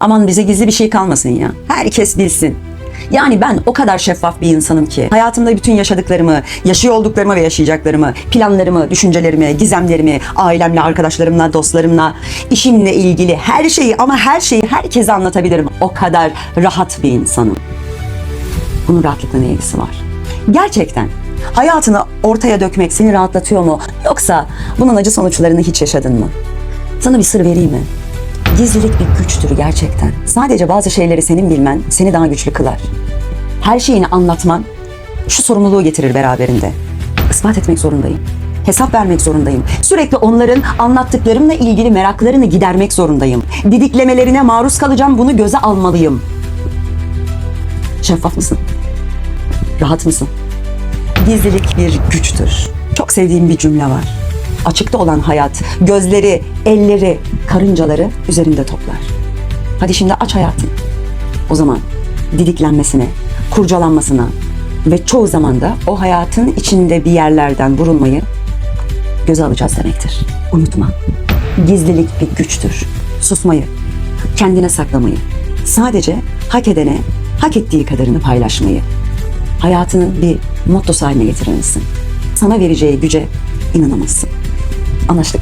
Aman bize gizli bir şey kalmasın ya. Herkes bilsin. Yani ben o kadar şeffaf bir insanım ki hayatımda bütün yaşadıklarımı, yaşıyor olduklarımı ve yaşayacaklarımı, planlarımı, düşüncelerimi, gizemlerimi, ailemle, arkadaşlarımla, dostlarımla, işimle ilgili her şeyi ama her şeyi herkese anlatabilirim. O kadar rahat bir insanım. Bunun rahatlıkla ne ilgisi var? Gerçekten hayatını ortaya dökmek seni rahatlatıyor mu? Yoksa bunun acı sonuçlarını hiç yaşadın mı? Sana bir sır vereyim mi? Gizlilik bir güçtür gerçekten. Sadece bazı şeyleri senin bilmen seni daha güçlü kılar. Her şeyini anlatman şu sorumluluğu getirir beraberinde. Ispat etmek zorundayım. Hesap vermek zorundayım. Sürekli onların anlattıklarımla ilgili meraklarını gidermek zorundayım. Didiklemelerine maruz kalacağım, bunu göze almalıyım. Şeffaf mısın? Rahat mısın? Gizlilik bir güçtür. Çok sevdiğim bir cümle var. Açıkta olan hayat, gözleri, elleri, karıncaları üzerinde toplar. Hadi şimdi aç hayatını. O zaman didiklenmesine, kurcalanmasına ve çoğu zaman da o hayatın içinde bir yerlerden vurulmayı göze alacağız demektir. Unutma. Gizlilik bir güçtür. Susmayı, kendine saklamayı, sadece hak edene hak ettiği kadarını paylaşmayı, hayatının bir mottosu haline getirmelisin. Sana vereceği güce inanamazsın. Anlaştık?